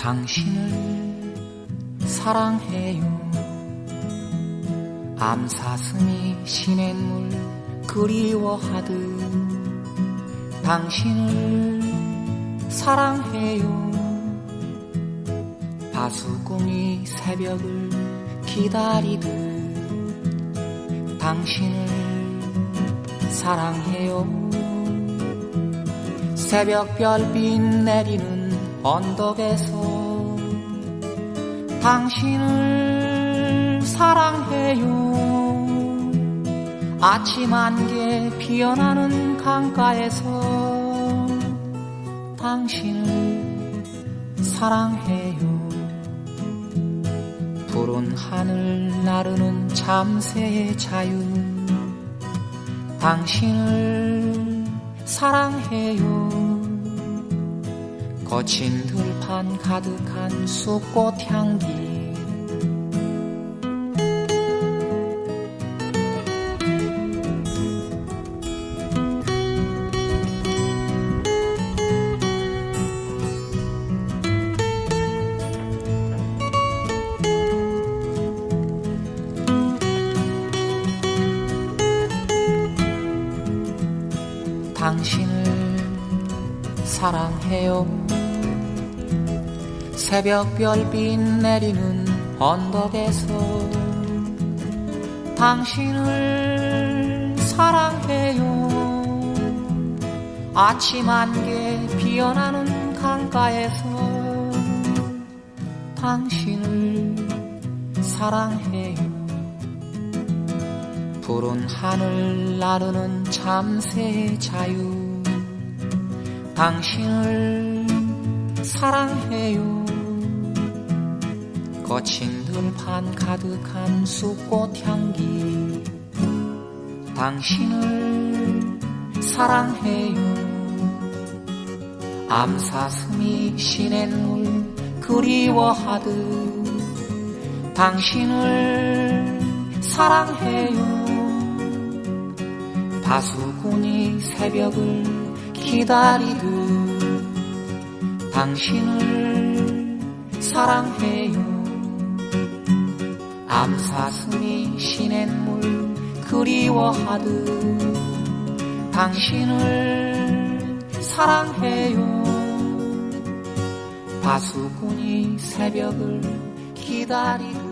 당신을 사랑해요. 암사슴이 시냇물 그리워하듯 당신을 사랑해요. 바수궁이 새벽을 기다리듯 당신을 사랑해요. 새벽 별빛 내리는 언덕에서 당신을 사랑해요. 아침 안개 피어나는 강가에서 당신을 사랑해요. 푸른 하늘 나르는 참새의 자유 당신을 사랑해요 거친 들판 가득한 숲꽃 향기. 당신을 사랑해요 새벽 별빛 내리는 언덕에서 당신을 사랑해요. 아침 안개 피어나는 강가에서 당신을 사랑해요. 푸른 하늘 나르는 참새의 자유 당신을 사랑해요 거친 들판 가득한 숲꽃 향기. 당신을 사랑해요. 암사슴이 시냇 물 그리워하듯 당신을 사랑해요. 바수군이 새벽을 기다리듯 당신을 사랑해요 암사슴이 시냇물 그리워하듯 당신을 사랑해요. 바수군이 새벽을 기다리듯